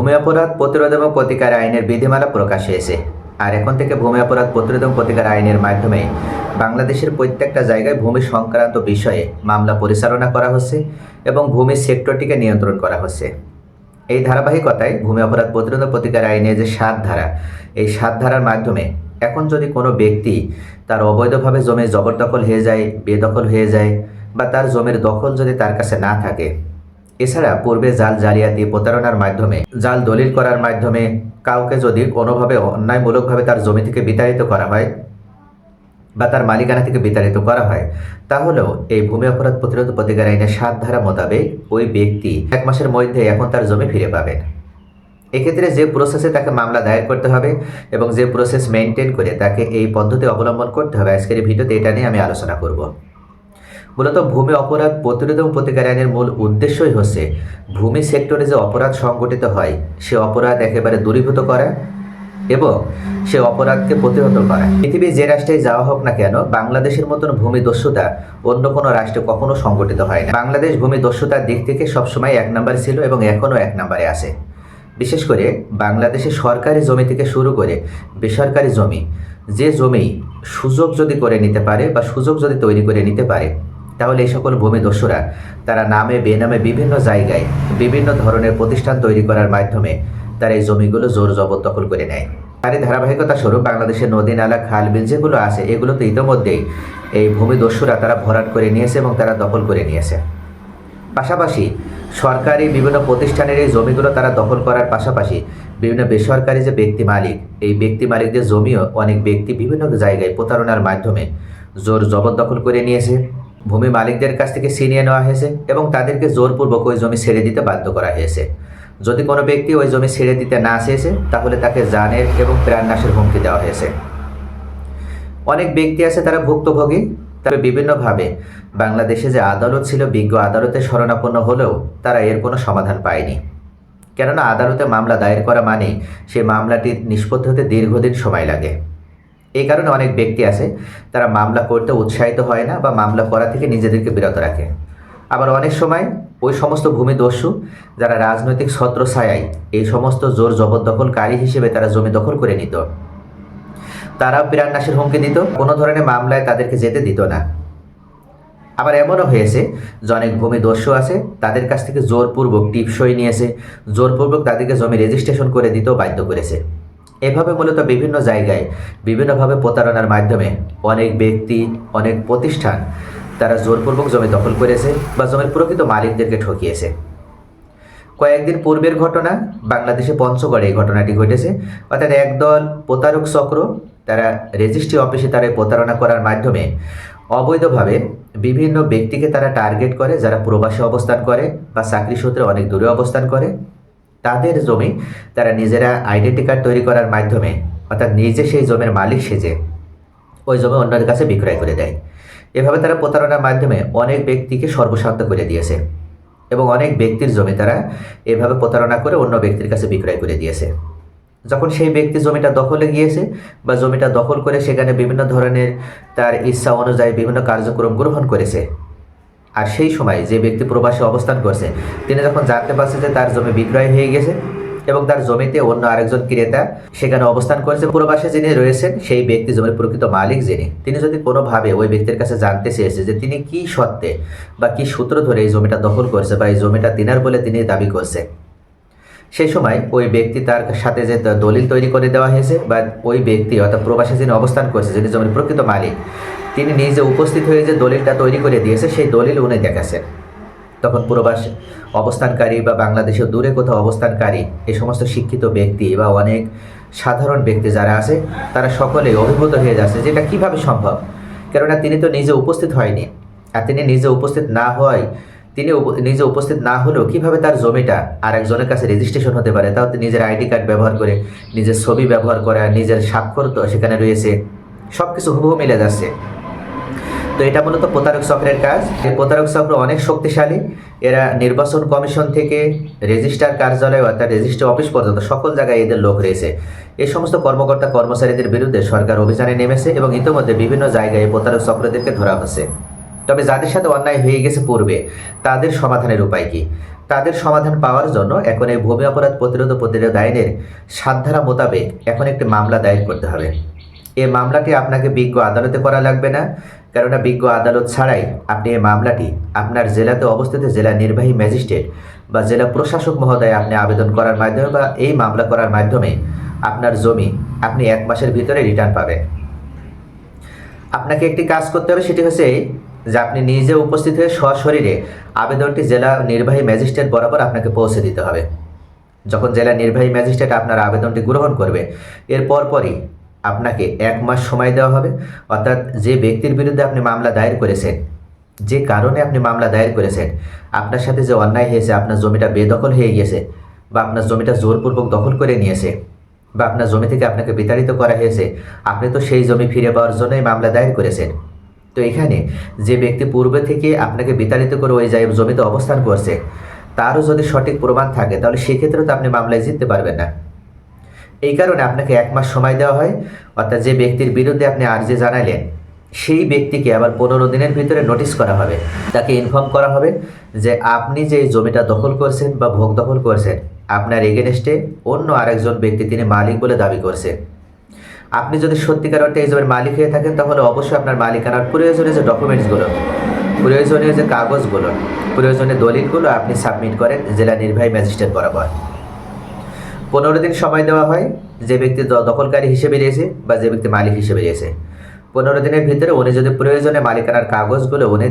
ভূমি অপরাধ প্রতিরোধ এবং প্রতিকার আইনের বিধিমালা প্রকাশ হয়েছে। আর এখন থেকে ভূমি অপরাধ প্রতিরোধ এবং প্রতিকার আইনের মাধ্যমে বাংলাদেশের প্রত্যেকটা জায়গায় ভূমি সংক্রান্ত বিষয়ে মামলা পরিচালনা করা হচ্ছে এবং ভূমি সেক্টরটিকে নিয়ন্ত্রণ করা হচ্ছে। এই ধারাবাহিকতায় ভূমি অপরাধ প্রতিরোধ প্রতিকার আইনের যে সাত ধারা, এই সাত ধারার মাধ্যমে এখন যদি কোনো ব্যক্তি তার অবৈধভাবে জমি জবরদখল হয়ে যায়, বেদখল হয়ে যায় বা তার জমির দখল যদি তার কাছে না থাকে এছাড়া পূর্বে জাল জালিয়াতি প্রতারণার মাধ্যমে, জাল দলিল করার মাধ্যমে কাউকে যদি কোনোভাবে অন্যায়মূলকভাবে তার জমি থেকে বিতাড়িত করা হয় বা তার মালিকানা থেকে বিতাড়িত করা হয়, তাহলেও এই ভূমি অপরাধ প্রতিরোধ প্রতিকার আইনের সাত ধারা মোতাবেক ওই ব্যক্তি এক মাসের মধ্যে এখন তার জমি ফিরে পাবেন। এক্ষেত্রে যে প্রসেসে তাকে মামলা দায়ের করতে হবে এবং যে প্রসেস মেনটেন করে তাকে এই পদ্ধতি অবলম্বন করতে হবে। আজকের ভিডিওতে এটা নিয়ে আমি আলোচনা করব। মূলত ভূমি অপরাধ প্রতিরোধ এবং প্রতিকার আইনের মূল উদ্দেশ্যই হচ্ছে ভূমি সেক্টরে যে অপরাধ সংগঠিত হয়, সে অপরাধ একেবারে দূরীভূত করা এবং সে অপরাধকে প্রতিহত করা। পৃথিবীর যে রাষ্ট্রে যাওয়া হোক না কেন, বাংলাদেশের মতন ভূমি দস্যুতা অন্য কোনো রাষ্ট্রে কখনো সংগঠিত হয় না। বাংলাদেশ ভূমি দস্যুতার দিক থেকে সবসময় এক নম্বরে ছিল এবং এখনও এক নম্বরে আছে। বিশেষ করে বাংলাদেশে সরকারি জমি থেকে শুরু করে বেসরকারি জমি, যে জমি সুযোগ যদি করে নিতে পারে বা সুযোগ যদি তৈরি করে নিতে পারে তাহলে এই সকল ভূমিদস্যুরা তারা নামে, বেনামে বিভিন্ন জায়গায় বিভিন্ন ধরনের প্রতিষ্ঠান তৈরি করার মাধ্যমে তারা এই জমিগুলো জোর জবরদখল করে নেয়। তারই ধারাবাহিকতা স্বরূপ বাংলাদেশের নদী, নালা, খাল, বিল যেগুলো আছে এগুলো তো ইতোমধ্যেই এই ভূমিদস্যুরা তারা ভরাট করে নিয়েছে এবং তারা দখল করে নিয়েছে। পাশাপাশি সরকারি বিভিন্ন প্রতিষ্ঠানের এই জমিগুলো তারা দখল করার পাশাপাশি বিভিন্ন বেসরকারি যে ব্যক্তি মালিক, এই ব্যক্তি মালিকদের জমিও অনেক ব্যক্তি বিভিন্ন জায়গায় প্রতারণার মাধ্যমে জোর জবরদখল করে নিয়েছে। ভূমি মালিকদের কাছ থেকে ছিনিয়ে নেওয়া হয়েছে এবং তাদেরকে জোরপূর্বক ওই জমি ছেড়ে দিতে বাধ্য করা হয়েছে। যদি কোনো ব্যক্তি ওই জমি ছেড়ে দিতে না চেয়েছে, তাহলে তাকে জানের এবং প্রাণনাশের হুমকি দেওয়া হয়েছে। অনেক ব্যক্তি আছে তারা ভুক্তভোগী, তবে বিভিন্নভাবে বাংলাদেশে যে আদালত ছিল বিজ্ঞ আদালতে শরণাপন্ন হলেও তারা এর কোনো সমাধান পায়নি। কেননা আদালতে মামলা দায়ের করা মানেই সেই মামলাটি নিষ্পত্তি হতে দীর্ঘদিন সময় লাগে। এই কারণে অনেক ব্যক্তি আছে, তারা মামলা করতে উৎসাহিত হয় না বা মামলা করা থেকে নিজেদেরকে বিরত রাখে। আবার অনেক সময় ওই সমস্ত ভূমিদস্যু যারা রাজনৈতিক ছত্র ছায়ায় এই সমস্ত জোর জবরদখলকারী হিসেবে তারা জমি দখল করে নিত। তারা প্রাণনাশের হুমকি দিত, কোনো ধরনের মামলায় তাদেরকে যেতে দিত না। আবার এমনও হয়েছে যে অনেক ভূমি দস্যু আছে, তাদের কাছ থেকে জোরপূর্বক টিপসই নিয়েছে, জোরপূর্বক তাদেরকে জমি রেজিস্ট্রেশন করে দিতেও বাধ্য করেছে। এভাবে মূলত বিভিন্ন জায়গায়, বিভিন্নভাবে প্রতারণার মাধ্যমে অনেক ব্যক্তি, অনেক প্রতিষ্ঠান তারা জোরপূর্বক জমি দখল করেছে বা জমির প্রকৃত মালিকদেরকে ঠকিয়েছে। কয়েকদিন পূর্বের ঘটনা, বাংলাদেশে পঞ্চগড়ে এই ঘটনাটি ঘটেছে। অর্থাৎ একদল প্রতারক চক্র তারা রেজিস্ট্রি অফিসে তারা প্রতারণা করার মাধ্যমে অবৈধভাবে বিভিন্ন ব্যক্তিকে তারা টার্গেট করে, যারা প্রবাসে অবস্থান করে বা চাকরি সূত্রে অনেক দূরে অবস্থান করে। তাদের জমি তারা নিজেরা আইডেন্টি কার্ড তৈরি করার মাধ্যমে, অর্থাৎ নিজে সেই জমির মালিক সেজে ওই জমি অন্যদের কাছে বিক্রয় করে দেয়। এভাবে তারা প্রতারণার মাধ্যমে অনেক ব্যক্তিকে সর্বশান্ত করে দিয়েছে এবং অনেক ব্যক্তির জমি তারা এভাবে প্রতারণা করে অন্য ব্যক্তির কাছে বিক্রয় করে দিয়েছে। যখন সেই ব্যক্তি জমিটা দখলে গিয়েছে বা জমিটা দখল করে সেখানে বিভিন্ন ধরনের তার ইচ্ছা অনুযায়ী বিভিন্ন কার্যক্রম গ্রহণ করেছে আর সেই সময় যে ব্যক্তি প্রবাসে অবস্থান করছে, তিনি যখন জানতে পারছে যে তার জমি বিক্রয় হয়ে গেছে এবং তার জমিতে অন্য আরেকজন ক্রেতা সেখানে অবস্থান করেছে প্রবাসে যিনি রয়েছেন, সেই ব্যক্তি জমির প্রকৃত মালিক যিনি। তিনি যদি কোনোভাবে ওই ব্যক্তির কাছে জানতে চেয়েছে যে তিনি কি সত্ত্বে বা কি সূত্র ধরে এই জমিটা দখল করছে বা এই জমিটা তিনার বলে তিনি দাবি করছে সেই সময় ওই ব্যক্তি তার সাথে যে দলিল তৈরি করে দেওয়া হয়েছে বা ওই ব্যক্তি অর্থাৎ প্রবাসে যিনি অবস্থান করছে, যিনি জমির প্রকৃত মালিক তিনি নিজে উপস্থিত হয়ে যে দলিলটা তৈরি করে দিয়েছে, সেই দলিল উনি দেখাচ্ছেন তখন প্রবাস অবস্থানকারী বা বাংলাদেশের দূরে কোথাও অবস্থানকারী এই সমস্ত শিক্ষিত ব্যক্তি বা অনেক সাধারণ ব্যক্তি যারা আছে, তারা সকলেই অভিভূত হয়ে যাচ্ছে যে এটা কীভাবে সম্ভব? কেননা তিনি তো নিজে উপস্থিত হয়নি। আর তিনি নিজে উপস্থিত না হওয়ায় তিনি নিজে উপস্থিত না হলেও কীভাবে তার জমিটা আর একজনের কাছে রেজিস্ট্রেশন হতে পারে? তাও নিজের আইডি কার্ড ব্যবহার করে, নিজের ছবি ব্যবহার করা, নিজের স্বাক্ষর তো সেখানে রয়েছে সব কিছু হুবহু মিলে যাচ্ছে। তো এটা মূলত প্রতারক চক্রের কাজ। প্রতারক চক্র অনেক শক্তিশালী। এরা নির্বাচন কমিশন থেকে রেজিস্ট্রার কার্যালয় অর্থাৎ রেজিস্ট্রি অফিস পর্যন্ত সকল জায়গায় এদের লোক রয়েছে। এই সমস্ত কর্মকর্তা কর্মচারীদের বিরুদ্ধে সরকার অভিযানে নেমেছে এবং ইতিমধ্যে বিভিন্ন জায়গায় প্রতারক চক্রদেরকে ধরা হচ্ছে। তবে যাদের সাথে অন্যায় হয়ে গেছে পূর্বে, তাদের সমাধানের উপায় কি? তাদের সমাধান পাওয়ার জন্য এখন এই ভূমি অপরাধ প্রতিরোধ প্রতিরোধ আইনের সাত ধারা মোতাবেক এখন একটি মামলা দায়ের করতে হবে। এই মামলাটি আপনাকে বিজ্ঞ আদালতে করা লাগবে না, কেননা বিজ্ঞ আদালত ছাড়াই আপনি এই মামলাটি আপনার জেলাতে অবস্থিত জেলা নির্বাহী ম্যাজিস্ট্রেট বা জেলা প্রশাসক মহোদয় আপনি আবেদন করার মাধ্যমে বা এই মামলা করার মাধ্যমে আপনার জমি আপনি এক মাসের ভিতরে রিটার্ন পাবেন। আপনাকে একটি কাজ করতে হবে, সেটি হচ্ছে যে আপনি নিজে উপস্থিত হয়ে সশরীরে আবেদনটি জেলা নির্বাহী ম্যাজিস্ট্রেট বরাবর আপনাকে পৌঁছে দিতে হবে। যখন জেলা নির্বাহী ম্যাজিস্ট্রেট আপনার আবেদনটি গ্রহণ করবে, এর পরপরই আপনাকে এক মাস সময় দেওয়া হবে। অর্থাৎ যে ব্যক্তির বিরুদ্ধে আপনি মামলা দায়ের করেছেন, যে কারণে আপনি মামলা দায়ের করেছেন, আপনার সাথে যে অন্যায় হয়েছে, আপনার জমিটা বেদখল হয়ে গিয়েছে বা আপনার জমিটা জোরপূর্বক দখল করে নিয়েছে বা আপনার জমি থেকে আপনাকে বিতাড়িত করা হয়েছে, আপনি তো সেই জমি ফিরে পাওয়ার জন্যই মামলা দায়ের করেছেন। তো এখানে যে ব্যক্তি পূর্বে থেকে আপনাকে বিতাড়িত করে ওই জায়গায় জমিতে অবস্থান করছে, তারও যদি সঠিক প্রমাণ থাকে, তাহলে সেক্ষেত্রে তো আপনি মামলায় জিততে পারবেন না। এই কারণে আপনাকে এক মাস সময় দেওয়া হয়, অর্থাৎ যে ব্যক্তির বিরুদ্ধে আপনি আর্জি জানালেন সেই ব্যক্তিকে আবার পনেরো দিনের ভিতরে নোটিশ করা হবে। তাকে ইনফর্ম করা হবে যে আপনি যে জমিটা দখল করছেন বা ভোগ দখল করছেন, আপনার এগেনস্টে অন্য আরেকজন ব্যক্তি তিনি মালিক বলে দাবি করছেন। আপনি যদি সত্যিকার অর্থে এই জমির মালিক হয়ে থাকেন, তাহলে অবশ্যই আপনার মালিকানার প্রয়োজনীয় যে ডকুমেন্টসগুলো প্রয়োজনীয় যে কাগজগুলো, প্রয়োজনীয় দলিলগুলো আপনি সাবমিট করেন জেলা নির্বাহী ম্যাজিস্ট্রেট বরাবর। পনেরো দিন সময় দেওয়া হয় যে ব্যক্তি দখলকারী হিসেবে রয়েছে বা যে ব্যক্তি মালিক হিসেবে রয়েছে। পনেরো দিনের ভিতরে উনি যদি প্রয়োজনে মালিকানার কাগজগুলো উনি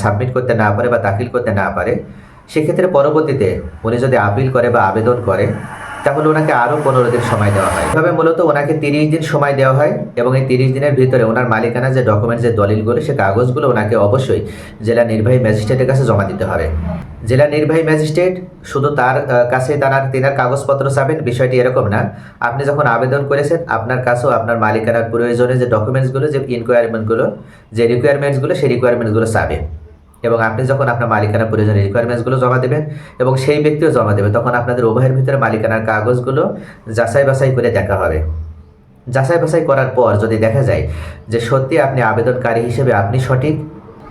সাবমিট করতে না পারে বা দাখিল করতে না পারে, সেক্ষেত্রে পরবর্তীতে উনি যদি আপিল করে বা আবেদন করে তাহলে ওনাকে আরও পনেরো দিন সময় দেওয়া হয়। এভাবে মূলত ওনাকে তিরিশ দিন সময় দেওয়া হয় এবং এই তিরিশ দিনের ভিতরে ওনার মালিকানা যে ডকুমেন্টস যে দলিলগুলো, সে কাগজগুলো ওনাকে অবশ্যই জেলা নির্বাহী ম্যাজিস্ট্রেটের কাছে জমা দিতে হবে। জেলা নির্বাহী ম্যাজিস্ট্রেট শুধু তার কাছে তার তিনার কাগজপত্র চাবেন, বিষয়টি এরকম না। আপনি যখন আবেদন করেছেন, আপনার কাছেও আপনার মালিকানার প্রয়োজনে যে ডকুমেন্টসগুলো যে ইনকোয়ারমেন্টগুলো যে রিকোয়ারমেন্টসগুলো সেই রিকোয়ারমেন্টসগুলো চাবেন এবং আপনি যখন আপনার মালিকানা প্রয়োজনীয় রিকোয়ারমেন্টসগুলো জমা দেবেন এবং সেই ব্যক্তিও জমা দেবে, তখন আপনাদের উভয়ের ভিতরে মালিকানার কাগজগুলো যাচাই বাছাই করে দেখা হবে। যাচাই বাছাই করার পর যদি দেখা যায় যে সত্যি আপনি আবেদনকারী হিসেবে আপনি সঠিক,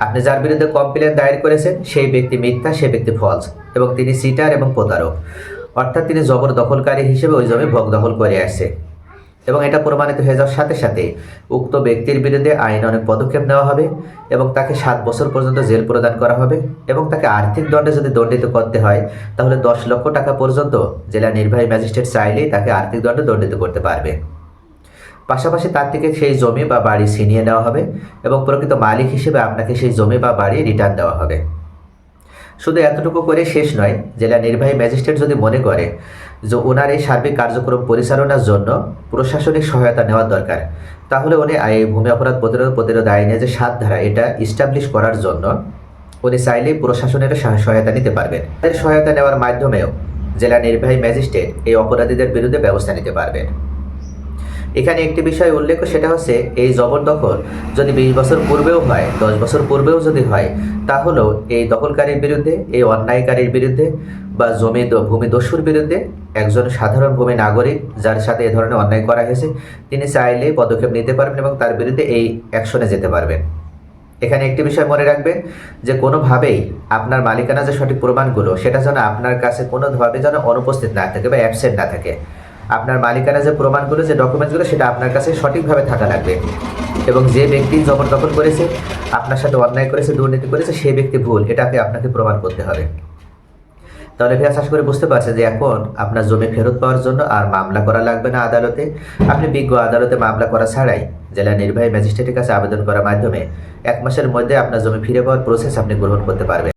আপনি যার বিরুদ্ধে কমপ্লেন দায়ের করেছেন, সেই ব্যক্তি মিথ্যা সেই ব্যক্তি ফলস এবং তিনি সিটার এবং প্রতারক। অর্থাৎ তিনি জবরদখলকারী হিসেবে ওই জমি ভোগ দখল করে আসছে। এবং এটা প্রমাণিত হয়ে যাওয়ার সাথে সাথে উক্ত ব্যক্তির বিরুদ্ধে আইন অনেক পদক্ষেপ নেওয়া হবে এবং তাকে সাত বছর পর্যন্ত জেল প্রদান করা হবে এবং তাকে আর্থিক দণ্ডে যদি দণ্ডিত করতে হয়, তাহলে দশ লক্ষ টাকা পর্যন্ত জেলা নির্বাহী ম্যাজিস্ট্রেট চাইলেই তাকে আর্থিক দণ্ডে দণ্ডিত করতে পারবে। পাশাপাশি তার থেকে সেই জমি বা বাড়ি ছিনিয়ে নেওয়া হবে এবং প্রকৃত মালিক হিসেবে আপনাকে সেই জমি বা বাড়ি রিটার্ন দেওয়া হবে। শুধু এতটুকু করে শেষ নয়, জেলা নির্বাহী ম্যাজিস্ট্রেট যদি মনে করে যে ওনার এই সার্বিক কার্যক্রম পরিচালনার জন্য প্রশাসনিক সহায়তা নেওয়ার দরকার। তাহলে উনি এই ভূমি অপরাধ প্রতিরোধ প্রতিরোধ আইনে যে সাত ধারা এটা ইস্টাবলিশ করার জন্য উনি চাইলেই প্রশাসনের সহায়তা নিতে পারবেন। তাদের সহায়তা নেওয়ার মাধ্যমেও জেলা নির্বাহী ম্যাজিস্ট্রেট এই অপরাধীদের বিরুদ্ধে ব্যবস্থা নিতে পারবেন। এখানে একটি বিষয় উল্লেখ সেটা হচ্ছে এই জবরদখল যদি বিশ বছর পূর্বেও হয়, দশ বছর পূর্বেও যদি হয়, তাহলেও এই দখলকারীর বিরুদ্ধে, এই অন্যায়কারীর বিরুদ্ধে বা জমি ভূমি দস্যুর বিরুদ্ধে একজন সাধারণ ভূমি নাগরিক যার সাথে এ ধরনের অন্যায় করা হয়েছে, তিনি চাইলে পদক্ষেপ নিতে পারবেন এবং তার বিরুদ্ধে এই অ্যাকশনে যেতে পারবেন। এখানে একটি বিষয় মনে রাখবেন যে কোনোভাবেই আপনার মালিকানা যে সঠিক প্রমাণগুলো, সেটা যেন আপনার কাছে কোনোভাবে যেন অনুপস্থিত না থাকে বা অ্যাবসেন্ট না থাকে। আপনার মালিকানা যে প্রমাণগুলো, যে ডকুমেন্টসগুলো, সেটা আপনার কাছে সঠিকভাবে থাকা লাগবে। এবং যে ব্যক্তি জবরদখল করেছে, আপনার সাথে অন্যায় করেছে, দুর্নীতি করেছে সেই ব্যক্তি ভুল, এটাকে আপনাকে প্রমাণ করতে হবে। তাহলে ভাই, আশা করে বুঝতে পারছে যে এখন আপনার জমি ফেরত পাওয়ার জন্য আর মামলা করা লাগবে না আদালতে। আপনি বিজ্ঞ আদালতে মামলা করা ছাড়াই জেলা নির্বাহী ম্যাজিস্ট্রেটের কাছে আবেদন করার মাধ্যমে এক মাসের মধ্যে আপনার জমি ফিরে পাওয়ার প্রসেস আপনি গ্রহণ করতে পারবেন।